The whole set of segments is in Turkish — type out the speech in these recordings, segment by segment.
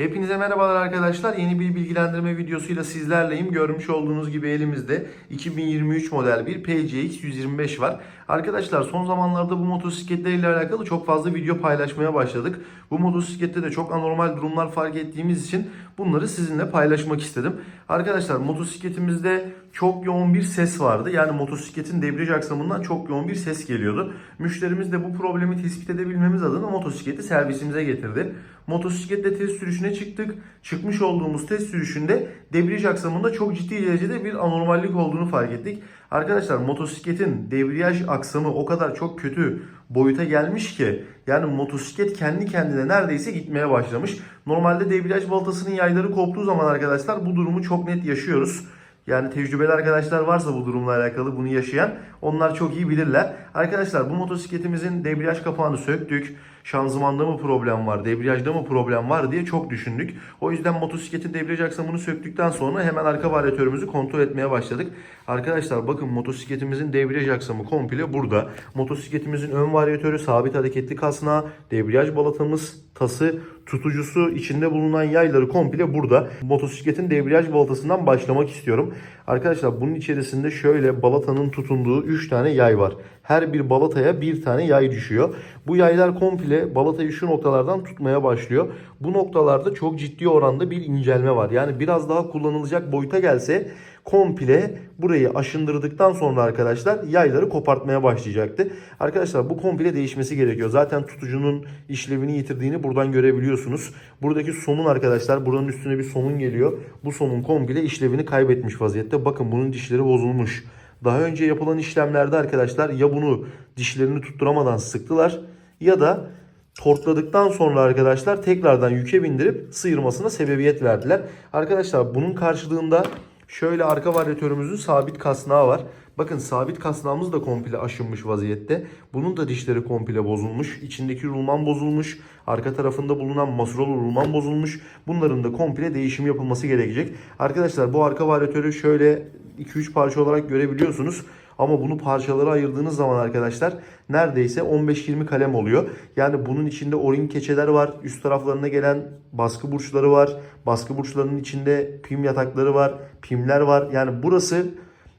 Hepinize merhabalar arkadaşlar. Yeni bir bilgilendirme videosuyla sizlerleyim. Görmüş olduğunuz gibi elimizde 2023 model bir PCX 125 var. Arkadaşlar son zamanlarda bu motosikletlerle alakalı çok fazla video paylaşmaya başladık. Bu motosiklette de çok anormal durumlar fark ettiğimiz için bunları sizinle paylaşmak istedim. Arkadaşlar motosikletimizde çok yoğun bir ses vardı. Yani motosikletin debriyaj aksamından çok yoğun bir ses geliyordu. Müşterimiz de bu problemi tespit edebilmemiz adına motosikleti servisimize getirdi. Motosikletle test sürüşüne çıktık. Çıkmış olduğumuz test sürüşünde debriyaj aksamında çok ciddi derecede bir anormallik olduğunu fark ettik. Arkadaşlar motosikletin debriyaj aksamı o kadar çok kötü boyuta gelmiş ki yani motosiklet kendi kendine neredeyse gitmeye başlamış. Normalde debriyaj baltasının yayları koptuğu zaman arkadaşlar bu durumu çok net yaşıyoruz. Yani tecrübeli arkadaşlar varsa bu durumla alakalı bunu yaşayan onlar çok iyi bilirler. Arkadaşlar bu motosikletimizin debriyaj kapağını söktük. Şanzımanda mı problem var, debriyajda mı problem var diye çok düşündük. O yüzden motosikletin debriyaj aksamını söktükten sonra hemen arka varyatörümüzü kontrol etmeye başladık. Arkadaşlar bakın motosikletimizin debriyaj aksamı komple burada. Motosikletimizin ön varyatörü, sabit hareketli kasnağı, debriyaj balatamız, tası, tutucusu, içinde bulunan yayları komple burada. Motosikletin debriyaj balatasından başlamak istiyorum. Arkadaşlar bunun içerisinde şöyle balatanın tutunduğu 3 tane yay var. Her bir balataya bir tane yay düşüyor. Bu yaylar komple balatayı şu noktalardan tutmaya başlıyor. Bu noktalarda çok ciddi oranda bir incelme var. Yani biraz daha kullanılacak boyuta gelse komple burayı aşındırdıktan sonra arkadaşlar yayları kopartmaya başlayacaktı. Arkadaşlar bu komple değişmesi gerekiyor. Zaten tutucunun işlevini yitirdiğini buradan görebiliyorsunuz. Buradaki somun arkadaşlar buranın üstüne bir somun geliyor. Bu somun komple işlevini kaybetmiş vaziyette. Bakın bunun dişleri bozulmuş. Daha önce yapılan işlemlerde arkadaşlar ya bunu dişlerini tutturamadan sıktılar ya da tortladıktan sonra arkadaşlar tekrardan yüke bindirip sıyırmasına sebebiyet verdiler. Arkadaşlar bunun karşılığında şöyle arka varyatörümüzün sabit kasnağı var. Bakın sabit kasnağımız da komple aşınmış vaziyette. Bunun da dişleri komple bozulmuş. İçindeki rulman bozulmuş. Arka tarafında bulunan masurolu rulman bozulmuş. Bunların da komple değişim yapılması gerekecek. Arkadaşlar bu arka varyatörü şöyle 2-3 parça olarak görebiliyorsunuz. Ama bunu parçalara ayırdığınız zaman arkadaşlar neredeyse 15-20 kalem oluyor. Yani bunun içinde o-ring keçeler var. Üst taraflarına gelen baskı burçları var. Baskı burçlarının içinde pim yatakları var. Pimler var. Yani burası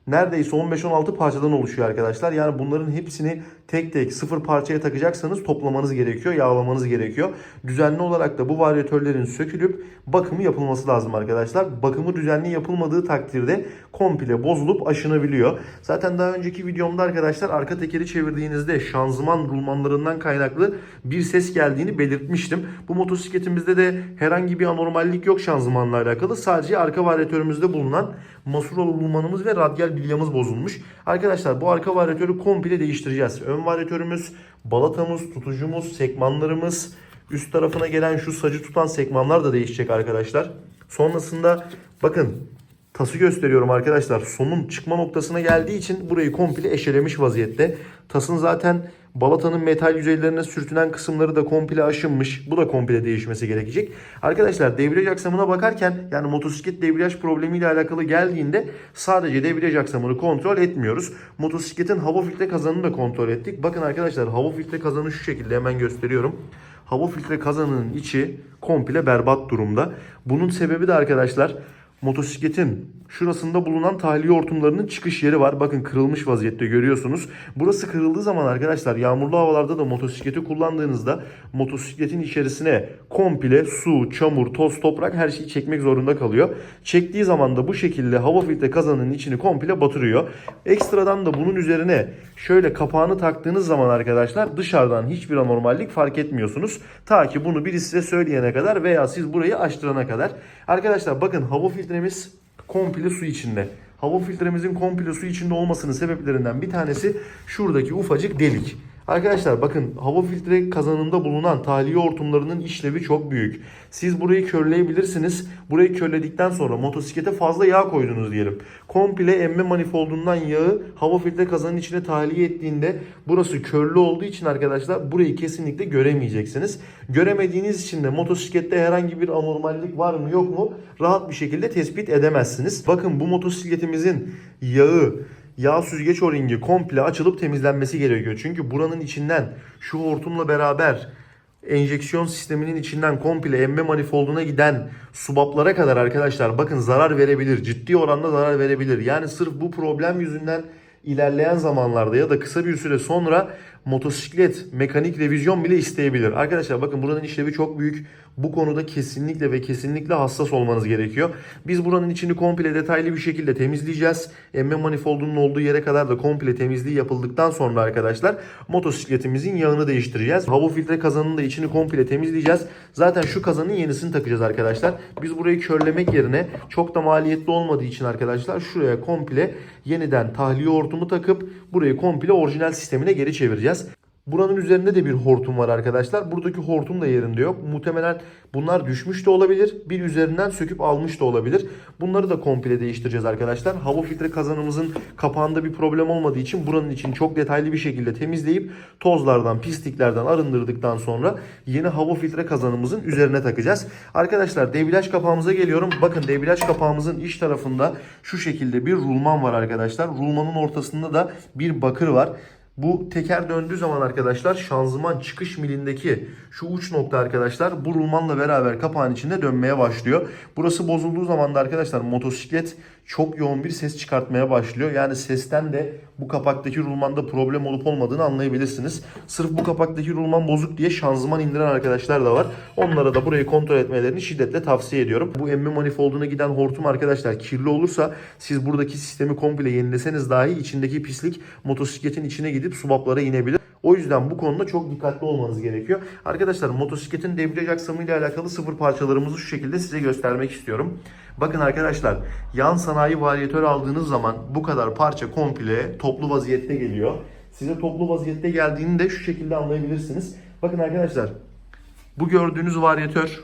neredeyse 15-16 parçadan oluşuyor arkadaşlar. Yani bunların hepsini tek tek sıfır parçaya takacaksanız toplamanız gerekiyor, yağlamanız gerekiyor. Düzenli olarak da bu varyatörlerin sökülüp bakımı yapılması lazım arkadaşlar. Bakımı düzenli yapılmadığı takdirde komple bozulup aşınabiliyor. Zaten daha önceki videomda arkadaşlar arka tekeri çevirdiğinizde şanzıman rulmanlarından kaynaklı bir ses geldiğini belirtmiştim. Bu motosikletimizde de herhangi bir anormallik yok şanzımanla alakalı. Sadece arka varyatörümüzde bulunan masurol rulmanımız ve radyal bilyamız bozulmuş. Arkadaşlar bu arka varyatörü komple değiştireceğiz. Ön varyatörümüz, balatamız, tutucumuz, sekmanlarımız, üst tarafına gelen şu sacı tutan sekmanlar da değişecek arkadaşlar. Sonrasında bakın tası gösteriyorum arkadaşlar. Sonun çıkma noktasına geldiği için burayı komple eşelemiş vaziyette. Tasın zaten balatanın metal yüzeylerine sürtünen kısımları da komple aşınmış. Bu da komple değişmesi gerekecek. Arkadaşlar debriyaj aksamına bakarken yani motosiklet debriyaj problemiyle alakalı geldiğinde sadece debriyaj aksamını kontrol etmiyoruz. Motosikletin hava filtre kazanını da kontrol ettik. Bakın arkadaşlar hava filtre kazanı şu şekilde hemen gösteriyorum. Hava filtre kazanının içi komple berbat durumda. Bunun sebebi de arkadaşlar motosikletin şurasında bulunan tahliye hortumlarının çıkış yeri var. Bakın kırılmış vaziyette görüyorsunuz. Burası kırıldığı zaman arkadaşlar yağmurlu havalarda da motosikleti kullandığınızda motosikletin içerisine komple su, çamur, toz, toprak her şeyi çekmek zorunda kalıyor. Çektiği zaman da bu şekilde hava filtre kazanının içini komple batırıyor. Ekstradan da bunun üzerine şöyle kapağını taktığınız zaman arkadaşlar dışarıdan hiçbir anormallik fark etmiyorsunuz. Ta ki bunu biri size söyleyene kadar veya siz burayı açtırana kadar. Arkadaşlar bakın hava filtremiz komple su içinde. Hava filtremizin komple su içinde olmasının sebeplerinden bir tanesi şuradaki ufacık delik. Arkadaşlar bakın hava filtre kazanında bulunan tahliye hortumlarının işlevi çok büyük. Siz burayı körleyebilirsiniz. Burayı körledikten sonra motosiklete fazla yağ koydunuz diyelim. Komple emme manifoldundan yağı hava filtre kazanın içine tahliye ettiğinde burası körlü olduğu için arkadaşlar burayı kesinlikle göremeyeceksiniz. Göremediğiniz için de motosiklette herhangi bir anormallik var mı yok mu rahat bir şekilde tespit edemezsiniz. Bakın bu motosikletimizin yağı yağ süzgeç o-ringi komple açılıp temizlenmesi gerekiyor. Çünkü buranın içinden şu hortumla beraber enjeksiyon sisteminin içinden komple emme manifolduna giden subaplara kadar arkadaşlar bakın zarar verebilir. Ciddi oranda zarar verebilir. Yani sırf bu problem yüzünden ilerleyen zamanlarda ya da kısa bir süre sonra motosiklet mekanik revizyon bile isteyebilir. Arkadaşlar bakın buranın işlevi çok büyük. Bu konuda kesinlikle ve kesinlikle hassas olmanız gerekiyor. Biz buranın içini komple detaylı bir şekilde temizleyeceğiz. Emme manifoldunun olduğu yere kadar da komple temizliği yapıldıktan sonra arkadaşlar motosikletimizin yağını değiştireceğiz. Hava filtre kazanının da içini komple temizleyeceğiz. Zaten şu kazanın yenisini takacağız arkadaşlar. Biz burayı körlemek yerine çok da maliyetli olmadığı için arkadaşlar şuraya komple yeniden tahliye hortumu takıp burayı komple orijinal sistemine geri çevireceğiz. Buranın üzerinde de bir hortum var arkadaşlar. Buradaki hortum da yerinde yok. Muhtemelen bunlar düşmüş de olabilir. Bir üzerinden söküp almış da olabilir. Bunları da komple değiştireceğiz arkadaşlar. Hava filtre kazanımızın kapağında bir problem olmadığı için buranın için çok detaylı bir şekilde temizleyip tozlardan, pisliklerden arındırdıktan sonra yeni hava filtre kazanımızın üzerine takacağız. Arkadaşlar debriyaj kapağımıza geliyorum. Bakın debriyaj kapağımızın iç tarafında şu şekilde bir rulman var arkadaşlar. Rulmanın ortasında da bir bakır var. Bu teker döndüğü zaman arkadaşlar şanzıman çıkış milindeki şu uç nokta arkadaşlar bu rulmanla beraber kapağın içinde dönmeye başlıyor. Burası bozulduğu zaman da arkadaşlar motosiklet çok yoğun bir ses çıkartmaya başlıyor. Yani sesten de bu kapaktaki rulmanda problem olup olmadığını anlayabilirsiniz. Sırf bu kapaktaki rulman bozuk diye şanzıman indiren arkadaşlar da var. Onlara da burayı kontrol etmelerini şiddetle tavsiye ediyorum. Bu emme manifolduna giden hortum arkadaşlar kirli olursa siz buradaki sistemi komple yenileseniz dahi içindeki pislik motosikletin içine gidip subaplara inebilir. O yüzden bu konuda çok dikkatli olmanız gerekiyor. Arkadaşlar motosikletin debriyaj aksamı ile alakalı sıfır parçalarımızı şu şekilde size göstermek istiyorum. Bakın arkadaşlar yan sanayi varyatör aldığınız zaman bu kadar parça komple toplu vaziyette geliyor. Size toplu vaziyette geldiğini de şu şekilde anlayabilirsiniz. Bakın arkadaşlar bu gördüğünüz varyatör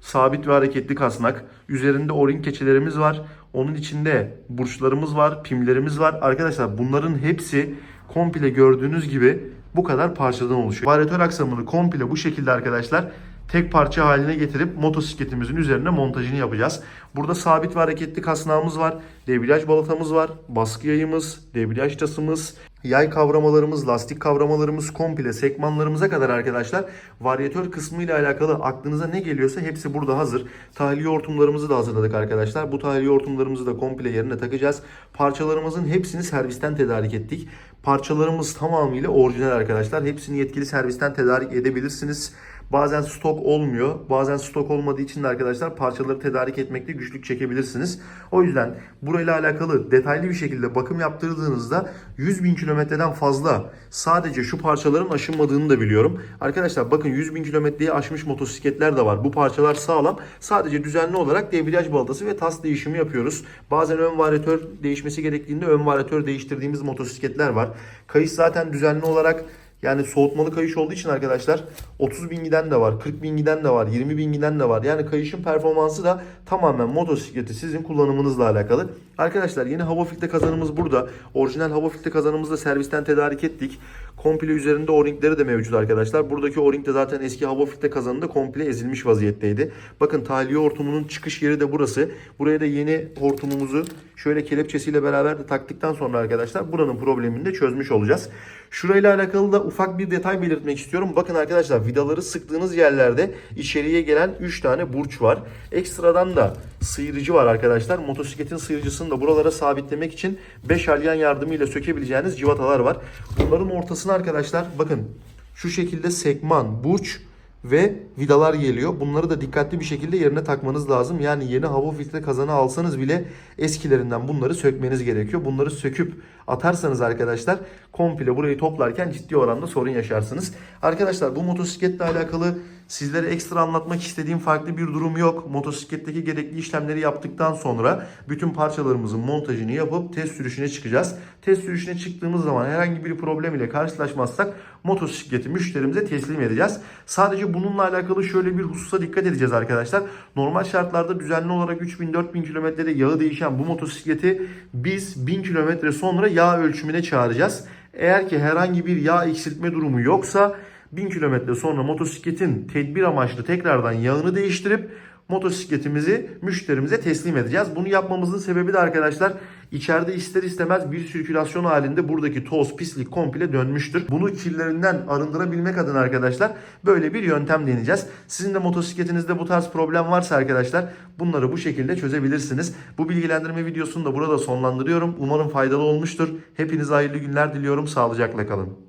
sabit ve hareketli kasnak. Üzerinde o-ring keçelerimiz var. Onun içinde burçlarımız var, pimlerimiz var. Arkadaşlar bunların hepsi komple gördüğünüz gibi bu kadar parçadan oluşuyor. Varyatör aksamını komple bu şekilde arkadaşlar tek parça haline getirip motosikletimizin üzerine montajını yapacağız. Burada sabit ve hareketli kasnağımız var. Debriyaj balatamız var. Baskı yayımız, debriyaj tasımız, yay kavramalarımız, lastik kavramalarımız komple sekmanlarımıza kadar arkadaşlar varyatör kısmı ile alakalı aklınıza ne geliyorsa hepsi burada hazır. Tahliye hortumlarımızı da hazırladık arkadaşlar. Bu tahliye hortumlarımızı da komple yerine takacağız. Parçalarımızın hepsini servisten tedarik ettik. Parçalarımız tamamıyla orijinal arkadaşlar. Hepsini yetkili servisten tedarik edebilirsiniz. Bazen stok olmuyor. Bazen stok olmadığı için de arkadaşlar parçaları tedarik etmekte güçlük çekebilirsiniz. O yüzden burayla alakalı detaylı bir şekilde bakım yaptırdığınızda 100 bin kilometreden fazla sadece şu parçaların aşınmadığını da biliyorum. Arkadaşlar bakın 100 bin kilometreyi aşmış motosikletler de var. Bu parçalar sağlam. Sadece düzenli olarak debriyaj balatası ve tas değişimi yapıyoruz. Bazen ön varyatör değişmesi gerektiğinde ön varyatör değiştirdiğimiz motosikletler var. Kayış zaten düzenli olarak yani soğutmalı kayış olduğu için arkadaşlar 30 bin giden de var, 40 bin giden de var, 20 bin giden de var. Yani kayışın performansı da tamamen motosikleti sizin kullanımınızla alakalı. Arkadaşlar yeni hava filtre kazanımız burada. Orijinal hava filtre kazanımızı da servisten tedarik ettik. Komple üzerinde o-ringleri de mevcut arkadaşlar. Buradaki o-ring de zaten eski hava filtre kazanında komple ezilmiş vaziyetteydi. Bakın tahliye hortumunun çıkış yeri de burası. Buraya da yeni hortumumuzu şöyle kelepçesiyle beraber de taktıktan sonra arkadaşlar buranın problemini de çözmüş olacağız. Şurayla alakalı da ufak bir detay belirtmek istiyorum. Bakın arkadaşlar vidaları sıktığınız yerlerde içeriye gelen 3 tane burç var. Ekstradan da sıyırıcı var arkadaşlar. Motosikletin sıyırıcısını da buralara sabitlemek için 5 alyan yardımıyla sökebileceğiniz civatalar var. Bunların ortasına arkadaşlar bakın şu şekilde sekman, burç ve vidalar geliyor. Bunları da dikkatli bir şekilde yerine takmanız lazım. Yani yeni hava filtre kazanı alsanız bile eskilerinden bunları sökmeniz gerekiyor. Bunları söküp atarsanız arkadaşlar komple burayı toplarken ciddi oranda sorun yaşarsınız. Arkadaşlar bu motosikletle alakalı sizlere ekstra anlatmak istediğim farklı bir durum yok. Motosikletteki gerekli işlemleri yaptıktan sonra bütün parçalarımızın montajını yapıp test sürüşüne çıkacağız. Test sürüşüne çıktığımız zaman herhangi bir problem ile karşılaşmazsak motosikleti müşterimize teslim edeceğiz. Sadece bununla alakalı şöyle bir hususa dikkat edeceğiz arkadaşlar. Normal şartlarda düzenli olarak 3000-4000 kilometrede yağı değişen bu motosikleti biz 1000 kilometre sonra yağ ölçümüne çağıracağız. Eğer ki herhangi bir yağ eksiltme durumu yoksa 1000 kilometre sonra motosikletin tedbir amaçlı tekrardan yağını değiştirip motosikletimizi müşterimize teslim edeceğiz. Bunu yapmamızın sebebi de arkadaşlar içeride ister istemez bir sirkülasyon halinde buradaki toz, pislik komple dönmüştür. Bunu kirlerinden arındırabilmek adına arkadaşlar böyle bir yöntem deneyeceğiz. Sizin de motosikletinizde bu tarz problem varsa arkadaşlar bunları bu şekilde çözebilirsiniz. Bu bilgilendirme videosunu da burada sonlandırıyorum. Umarım faydalı olmuştur. Hepinize hayırlı günler diliyorum. Sağlıcakla kalın.